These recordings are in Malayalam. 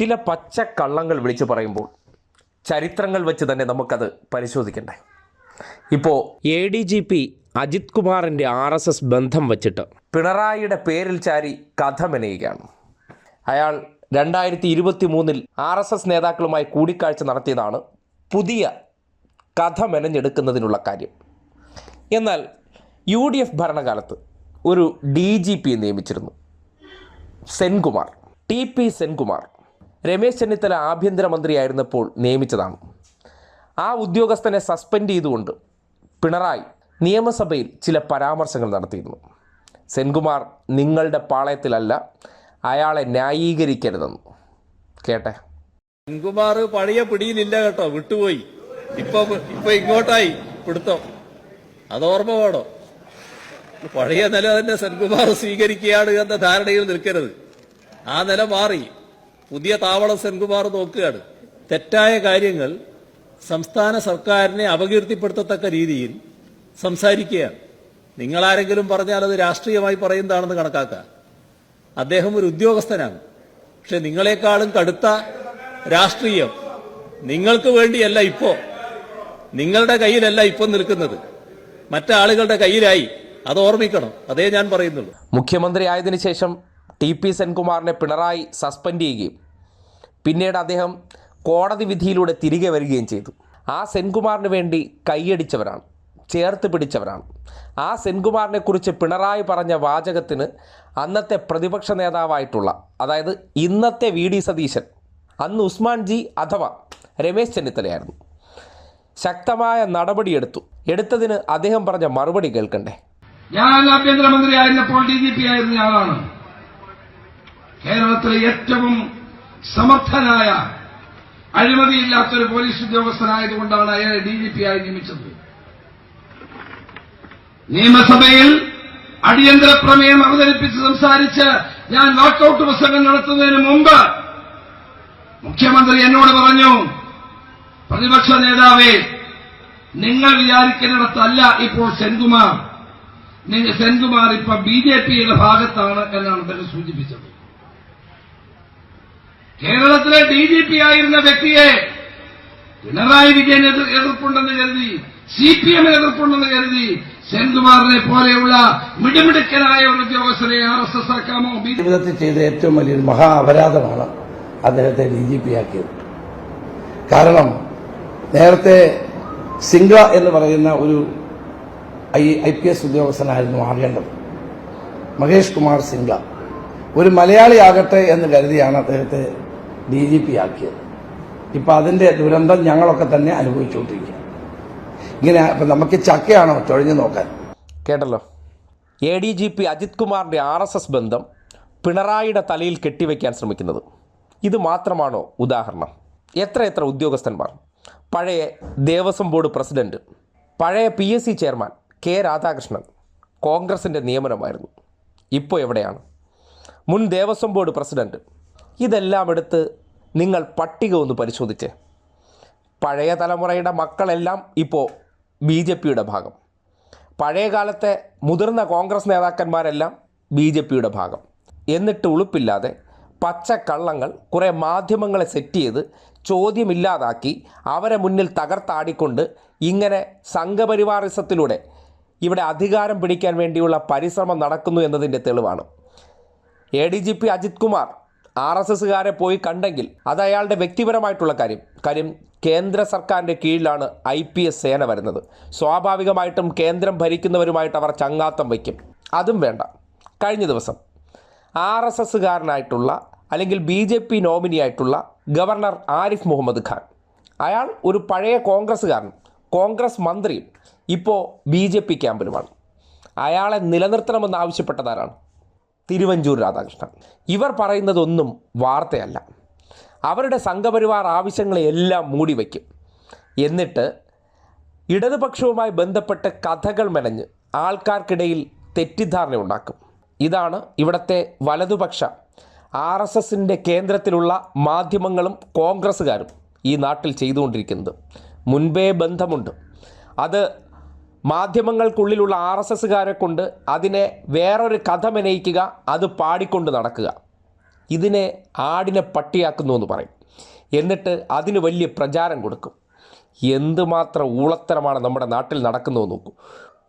ചില പച്ച കള്ളങ്ങൾ വിളിച്ചു പറയുമ്പോൾ ചരിത്രങ്ങൾ വെച്ച് തന്നെ നമുക്കത് പരിശോധിക്കണ്ടേ? ഇപ്പോൾ A D G P Ajith കുമാറിന്റെ ആർ എസ് എസ് ബന്ധം വച്ചിട്ട് പിണറായിയുടെ പേരിൽ ചാരി കഥ മെനയുകയാണ് അയാൾ രണ്ടായിരത്തി ഇരുപത്തി മൂന്നിൽ ആർ എസ് എസ് നേതാക്കളുമായി കൂടിക്കാഴ്ച നടത്തിയതാണ് പുതിയ കഥ മെനഞ്ഞെടുക്കുന്നതിനുള്ള കാര്യം. എന്നാൽ യു ഡി എഫ് ഭരണകാലത്ത് ഒരു D G P നിയമിച്ചിരുന്നു. Senkumar T P Senkumar. Ramesh Chennithala ആഭ്യന്തരമന്ത്രിയായിരുന്നപ്പോൾ നിയമിച്ചതാണ്. ആ ഉദ്യോഗസ്ഥനെ സസ്പെൻഡ് ചെയ്തുകൊണ്ട് പിണറായി നിയമസഭയിൽ ചില പരാമർശങ്ങൾ നടത്തിയിരുന്നു. സെൻകുമാർ നിങ്ങളുടെ പാളയത്തിലല്ല അയാളെ ന്യായീകരിക്കരുതെന്ന്. കേട്ടെ. സെൻകുമാർ പഴയ പിടിയിലില്ല കേട്ടോ വിട്ടുപോയി. ഇപ്പൊ ഇപ്പൊ ഇങ്ങോട്ടായി പിടുത്തം. അത് ഓർമ്മ വേണോ? പഴയ നില തന്നെ സെൻകുമാർ സ്വീകരിക്കുകയാണ് എന്ന ധാരണയിൽ നിൽക്കരുത്. ആ നില മാറി. പുതിയ താവളം സെൻകുമാർ നോക്കുകയാണ്. തെറ്റായ കാര്യങ്ങൾ സംസ്ഥാന സർക്കാരിനെ അപകീർത്തിപ്പെടുത്തത്തക്ക രീതിയിൽ സംസാരിക്കുകയാണ്. നിങ്ങളാരെങ്കിലും പറഞ്ഞാൽ അത് രാഷ്ട്രീയമായി പറയുന്നതാണെന്ന് കണക്കാക്കാം. അദ്ദേഹം ഒരു ഉദ്യോഗസ്ഥനാണ്. പക്ഷെ നിങ്ങളെക്കാളും കടുത്ത രാഷ്ട്രീയം നിങ്ങൾക്ക് വേണ്ടിയല്ല ഇപ്പോ. നിങ്ങളുടെ കയ്യിലല്ല ഇപ്പോൾ നിൽക്കുന്നത്. മറ്റാളുകളുടെ കയ്യിലായി. അത് ഓർമ്മിക്കണം. അതേ ഞാൻ പറയുന്നുള്ളൂ. മുഖ്യമന്ത്രി ആയതിനു ശേഷം ടി പി സെൻകുമാറിനെ പിണറായി സസ്പെൻഡ് ചെയ്യുകയും പിന്നീട് അദ്ദേഹം കോടതി വിധിയിലൂടെ തിരികെ വരികയും ചെയ്തു. ആ സെൻകുമാറിന് വേണ്ടി കൈയടിച്ചവരാണ് ചേർത്ത് പിടിച്ചവരാണ്. ആ സെൻകുമാറിനെക്കുറിച്ച് പിണറായി പറഞ്ഞ വാചകത്തിന് അന്നത്തെ പ്രതിപക്ഷ നേതാവായിട്ടുള്ള അതായത് ഇന്നത്തെ വി ഡി സതീശൻ അന്ന് ഉസ്മാൻ ജി അഥവാ രമേശ് ചെന്നിത്തലയായിരുന്നു. ശക്തമായ നടപടിയെടുത്തു. എടുത്തതിന് അദ്ദേഹം പറഞ്ഞ മറുപടി കേൾക്കണ്ടേ? ഞാൻ ആഭ്യന്തരമന്ത്രി ആയിരുന്നപ്പോൾ ഡി ജി പി ആയിരുന്ന ആളാണ്. കേരളത്തിലെ ഏറ്റവും സമർത്ഥനായ അഴിമതിയില്ലാത്തൊരു പോലീസ് ഉദ്യോഗസ്ഥനായതുകൊണ്ടാണ് അയാളെ ഡി ജി പി ആയി നിയമിച്ചത്. നിയമസഭയിൽ അടിയന്തര പ്രമേയം അവതരിപ്പിച്ച് സംസാരിച്ച് ഞാൻ വാക്കൌട്ട് പ്രസംഗം നടത്തുന്നതിന് മുമ്പ് മുഖ്യമന്ത്രി എന്നോട് പറഞ്ഞു പ്രതിപക്ഷ നേതാവേ നിങ്ങൾ വിചാരിക്കുന്നിടത്തല്ല ഇപ്പോൾ സെൻകുമാർ. നിങ്ങൾ സെൻകുമാർ ഇപ്പൊ ബി ജെ പിയുടെ ഭാഗത്താണ് എന്നാണ് അദ്ദേഹം സൂചിപ്പിച്ചത്. കേരളത്തിലെ ഡി ജി പി ആയിരുന്ന വ്യക്തിയെ പിണറായി വിജയൻ എതിർ എതിർപ്പുണ്ടെന്ന് കരുതി സി പി എമ്മിന് എതിർപ്പുണ്ടെന്ന് കരുതി സെൻകുമാറിനെ പോലെയുള്ള മിടുമിടുക്കനായ ഒരു ഉദ്യോഗസ്ഥരെ ആർ എസ് എസ് ആക്കാമോ? ജീവിതത്തിൽ ചെയ്ത ഏറ്റവും വലിയൊരു മഹാ അപരാധമാണ് അദ്ദേഹത്തെ ഡി ജി പി ആക്കിയത്. കാരണം നേരത്തെ സിംഗ്ല എന്ന് പറയുന്ന ഒരു ഐ ഐ പി എസ് ഉദ്യോഗസ്ഥനായിരുന്നു ആകേണ്ടത് മഹേഷ് കുമാർ സിംഗ്ല. ഒരു മലയാളി ആകട്ടെ എന്ന് കരുതിയാണ് അദ്ദേഹത്തെ ഡി ജി പി ആക്കിയത്. ഇപ്പം അതിന്റെ ദുരന്തം ഞങ്ങളൊക്കെ തന്നെ അനുഭവിച്ചുകൊണ്ടിരിക്കുക. ഇങ്ങനെ ഇപ്പം നമുക്ക് ചക്കയാണോ തൊഴിഞ്ഞു നോക്കാൻ? കേട്ടല്ലോ. A D G P Ajith കുമാറിന്റെ ആർ എസ് എസ് ബന്ധം പിണറായിയുടെ തലയിൽ കെട്ടിവെക്കാൻ ശ്രമിക്കുന്നത്. ഇത് മാത്രമാണോ ഉദാഹരണം? എത്ര എത്ര ഉദ്യോഗസ്ഥന്മാർ? പഴയ ദേവസ്വം ബോർഡ് പ്രസിഡന്റ് പഴയ P S C chairman K Radhakrishnan കോൺഗ്രസിന്റെ നിയമനമായിരുന്നു. ഇപ്പോൾ എവിടെയാണ്? മുൻ ദേവസ്വം ബോർഡ് പ്രസിഡന്റ് ഇതെല്ലാം എടുത്ത് നിങ്ങൾ പട്ടിക ഒന്ന് പരിശോധിച്ചേ. പഴയ തലമുറയുടെ മക്കളെല്ലാം ഇപ്പോൾ ബി ജെ പിയുടെ ഭാഗം. പഴയ കാലത്തെ മുതിർന്ന കോൺഗ്രസ് നേതാക്കന്മാരെല്ലാം ബി ജെ പിയുടെ ഭാഗം. എന്നിട്ട് ഉളുപ്പില്ലാതെ പച്ചക്കള്ളങ്ങൾ കുറേ മാധ്യമങ്ങളെ സെറ്റ് ചെയ്ത് ചോദ്യമില്ലാതാക്കി അവരെ മുന്നിൽ തകർത്താടിക്കൊണ്ട് ഇങ്ങനെ സംഘപരിവാറിസത്തിലൂടെ ഇവിടെ അധികാരം പിടിക്കാൻ വേണ്ടിയുള്ള പരിശ്രമം നടക്കുന്നു എന്നതിന്റെ തെളിവാണ്. A D G P Ajith Kumar R S എസ്സുകാരെ പോയി കണ്ടെങ്കിൽ അത് അയാളുടെ വ്യക്തിപരമായിട്ടുള്ള കാര്യം. കാര്യം കേന്ദ്ര സർക്കാരിന്റെ കീഴിലാണ് ഐ പി എസ് സേന വരുന്നത്. സ്വാഭാവികമായിട്ടും കേന്ദ്രം ഭരിക്കുന്നവരുമായിട്ട് അവർ ചങ്ങാത്തം വയ്ക്കും. അതും വേണ്ട. കഴിഞ്ഞ ദിവസം ആർ എസ് എസ്സുകാരനായിട്ടുള്ള അല്ലെങ്കിൽ ബി ജെ പി നോമിനിയായിട്ടുള്ള ഗവർണർ ആരിഫ് മുഹമ്മദ് ഖാൻ അയാൾ ഒരു പഴയ കോൺഗ്രസ്സുകാരൻ കോൺഗ്രസ് മന്ത്രിയും ഇപ്പോൾ ബി ജെ പി ക്യാമ്പിലുമാണ്. അയാളെ നിലനിർത്തണമെന്ന് ആവശ്യപ്പെട്ടതാരാണ്? തിരുവഞ്ചൂർ രാധാകൃഷ്ണൻ. ഇവർ പറയുന്നതൊന്നും വാർത്തയല്ല. അവരുടെ സംഘപരിവാർ ആവശ്യങ്ങളെയെല്ലാം മൂടി വയ്ക്കും. എന്നിട്ട് ഇടതുപക്ഷവുമായി ബന്ധപ്പെട്ട് കഥകൾ മെനഞ്ഞ് ആൾക്കാർക്കിടയിൽ തെറ്റിദ്ധാരണ ഉണ്ടാക്കും. ഇതാണ് ഇവിടുത്തെ വലതുപക്ഷ. ആർ എസ് എസിന്റെ കേന്ദ്രത്തിലുള്ള മാധ്യമങ്ങളും കോൺഗ്രസ്സുകാരും ഈ നാട്ടിൽ ചെയ്തുകൊണ്ടിരിക്കുന്നത്. മുൻപേ ബന്ധമുണ്ട്. അത് മാധ്യമങ്ങൾക്കുള്ളിലുള്ള ആർ എസ് എസ്സുകാരെ കൊണ്ട് അതിനെ വേറൊരു കഥ മെനയിക്കുക അത് പാടിക്കൊണ്ട് നടക്കുക. ഇതിനെ ആടിനെ പട്ടിയാക്കുന്നു എന്ന് പറയും. എന്നിട്ട് അതിന് വലിയ പ്രചാരം കൊടുക്കും. എന്തുമാത്രം ഊളത്തരമാണ് നമ്മുടെ നാട്ടിൽ നടക്കുന്നത് നോക്കൂ.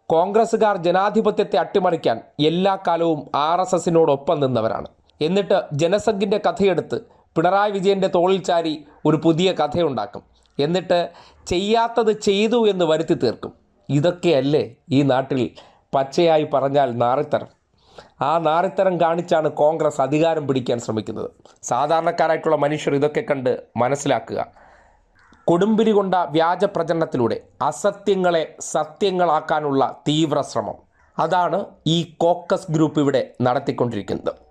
കോൺഗ്രസ്സുകാർ ജനാധിപത്യത്തെ അട്ടിമറിക്കാൻ എല്ലാ കാലവും ആർ എസ് എസിനോടൊപ്പം നിന്നവരാണ്. എന്നിട്ട് ജനസംഘിന്റെ കഥയെടുത്ത് പിണറായി വിജയന്റെ തോളിൽ ചാരി ഒരു പുതിയ കഥയുണ്ടാക്കും. എന്നിട്ട് ചെയ്യാത്തത് ചെയ്തു എന്ന് വരുത്തി തീർക്കും. ഇതൊക്കെയല്ലേ ഈ നാട്ടിൽ പച്ചയായി പറഞ്ഞാൽ നാറിത്തരം. ആ നാറിത്തരം കാണിച്ചാണ് കോൺഗ്രസ് അധികാരം പിടിക്കാൻ ശ്രമിക്കുന്നത്. സാധാരണക്കാരായിട്ടുള്ള മനുഷ്യർ ഇതൊക്കെ കണ്ട് മനസ്സിലാക്കുക. കൊടുമ്പിരി കൊണ്ട വ്യാജ പ്രചരണത്തിലൂടെ അസത്യങ്ങളെ സത്യങ്ങളാക്കാനുള്ള തീവ്ര ശ്രമം അതാണ് ഈ കോക്കസ് ഗ്രൂപ്പ് ഇവിടെ നടത്തിക്കൊണ്ടിരിക്കുന്നത്.